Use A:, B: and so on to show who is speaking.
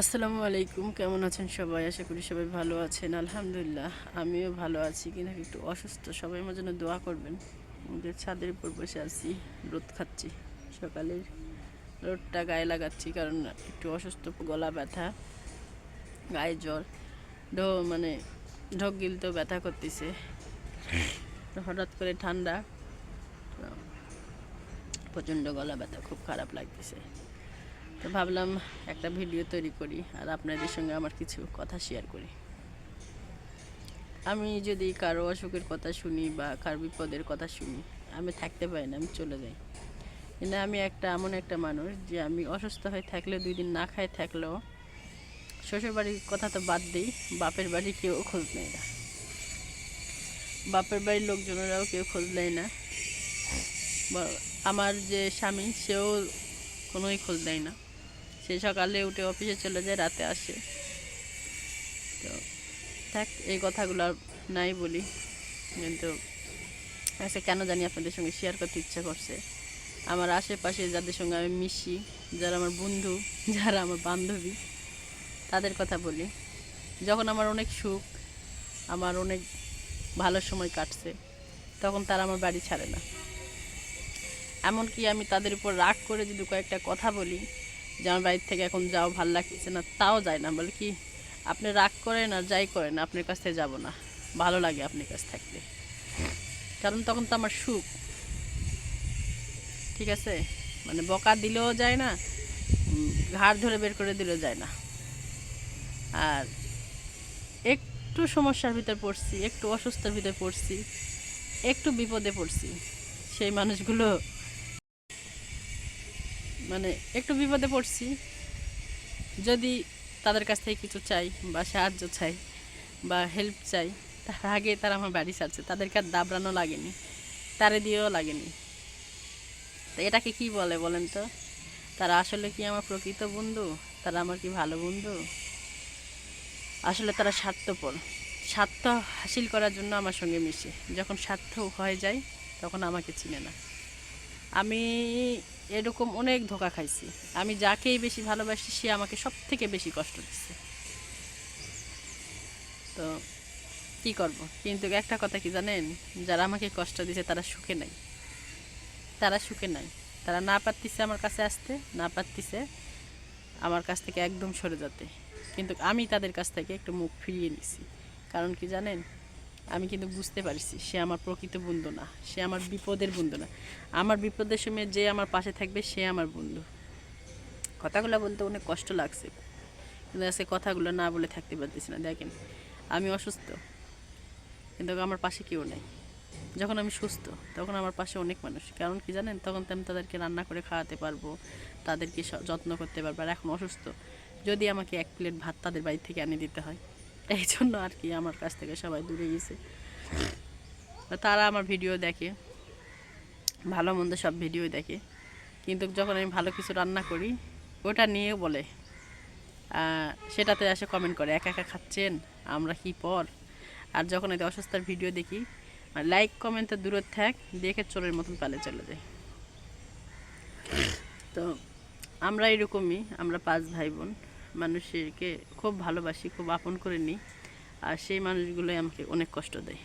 A: আসসালামু আলাইকুম, কেমন আছেন সবাই? আশা করি সবাই ভালো আছেন। আলহামদুলিল্লাহ, আমিও ভালো আছি। কিন্তু একটু অসুস্থ, সবাই আমার জন্য দোয়া করবেন। যে ছাদের উপর বসে আছি, রোদ খাচ্ছি। সকালের রোদটা গায়ে লাগাচ্ছি, কারণ একটু অসুস্থ, গলা ব্যথা, গায়ে জ্বর, ঢো মানে ঢোক গিলতেও ব্যথা করতেছে। হঠাৎ করে ঠান্ডা, প্রচণ্ড গলা ব্যথা, খুব খারাপ লাগতেছে। তো ভাবলাম একটা ভিডিও তৈরি করি আর আপনাদের সঙ্গে আমার কিছু কথা শেয়ার করি। আমি যদি কারও অসুখের কথা শুনি বা কার বিপদের কথা শুনি, আমি থাকতে পারি না, আমি চলে যাই। কিন্তু আমি একটা, এমন একটা মানুষ যে আমি অসুস্থ হয়ে থাকলে দুই দিন না খায় থাকলেও শ্বশুর বাড়ির কথা তো বাদ দিই, বাপের বাড়ি কেউ খোঁজ নেয় না। বাপের বাড়ির লোকজনেরাও কেউ খোঁজ নেয় না। আমার যে স্বামী, সেও কোনোই খোঁজ দেয় না। সে সকালে উঠে অফিসে চলে যায়, রাতে আসে। তো থাক, এই কথাগুলো আর নাই বলি। কিন্তু আচ্ছা কেন জানি আপনাদের সঙ্গে শেয়ার করতে ইচ্ছা করছে। আমার আশেপাশে যাদের সঙ্গে আমি মিশি, যারা আমার বন্ধু, যারা আমার বান্ধবী, তাদের কথা বলি। যখন আমার অনেক সুখ, আমার অনেক ভালো সময় কাটছে, তখন তারা আমার বাড়ি ছাড়ে না। এমনকি আমি তাদের উপর রাগ করে যদি কয়েকটা কথা বলি যে আমার বাড়ির থেকে এখন যাও ভালো লাগতেছে না, তাও যায় না। বলে কি, আপনি রাগ করেন আর যাই করেন, আপনার কাছ থেকে যাব না। ভালো লাগে আপনার কাছ থাকতে। কারণ তখন তো আমার সুখ। ঠিক আছে? মানে বকা দিলেও যায় না ঘাড় ধরে বের করে দিলেও যায় না। আর একটু সমস্যার ভিতর পড়ছি, একটু অসুস্থর ভিতর পড়ছি, একটু বিপদে পড়ছি। সেই মানুষগুলো মানে একটু বিপদে পড়ছি। যদি তাদের কাছ থেকে কিছু চাই বা সাহায্য চাই বা হেল্প চাই, তার আগে তারা আমার বাড়ি ছাড়ছে। তাদেরকে আর দাবড়ানো লাগেনি, তারে দিয়েও লাগেনি। তো এটাকে কি বলে বলেন তো? তারা আসলে কি আমার প্রকৃত বন্ধু? তারা আমার কি ভালো বন্ধু? আসলে তারা স্বার্থপর। স্বার্থ হাসিল করার জন্য আমার সঙ্গে মিশে। যখন স্বার্থ হয়ে যায়, তখন আমাকে চিনে না। আমি এরকম অনেক ধোকা খাইছি। আমি যাকেই বেশি ভালোবাসি, সে আমাকে সব থেকে বেশি কষ্ট দিচ্ছে। তো কি করব? কিন্তু একটা কথা কি জানেন? যারা আমাকে কষ্ট দিছে, তারা সুখে নাই। তারা সুখে নাই। তারা না পারতিছে আমার কাছে আসতে, না পারতিছে আমার কাছ থেকে একদম সরে যেতে। কিন্তু আমি তাদের কাছ থেকে একটু মুখ ফিরিয়ে নিছি। কারণ কি জানেন? আমি কিন্তু বুঝতে পারছি, সে আমার প্রকৃত বন্ধু না, সে আমার বিপদের বন্ধু না। আমার বিপদের সময় যে আমার পাশে থাকবে, সে আমার বন্ধু। কথাগুলো বলতে অনেক কষ্ট লাগছে, কিন্তু আজকে কথাগুলো না বলে থাকতে পারতেছি না। দেখেন, আমি অসুস্থ, কিন্তু আমার পাশে কেউ নেই। যখন আমি সুস্থ, তখন আমার পাশে অনেক মানুষ। কারণ কি জানেন? তখন তো আমি তাদেরকে রান্না করে খাওয়াতে পারব, তাদেরকে যত্ন করতে পারব। আর এখন অসুস্থ, যদি আমাকে এক প্লেট ভাত তাদের বাড়ি থেকে এনে দিতে হয় এই জন্য আর কি আমার কাছ থেকে সবাই দূরে গেছে। তারা আমার ভিডিও দেখে, ভালো মন্দ সব ভিডিও দেখে। কিন্তু যখন আমি ভালো কিছু রান্না করি, ওটা নিয়ে বলে সেটাতে এসে কমেন্ট করে, একা একা খাচ্ছেন? আমরা কি পর? আর যখন এতে অসুস্থার ভিডিও দেখি লাইক কমেন্ট তো দূরে থাক, দেখে চোরের মতন পালে চলে যায়। তো আমরা এরকমই, আমরা পাঁচ ভাই বোন। মানুষকে খুব ভালোবাসি খুব আপন করে নিই। আর সেই মানুষগুলোই আমাকে অনেক কষ্ট দেয়।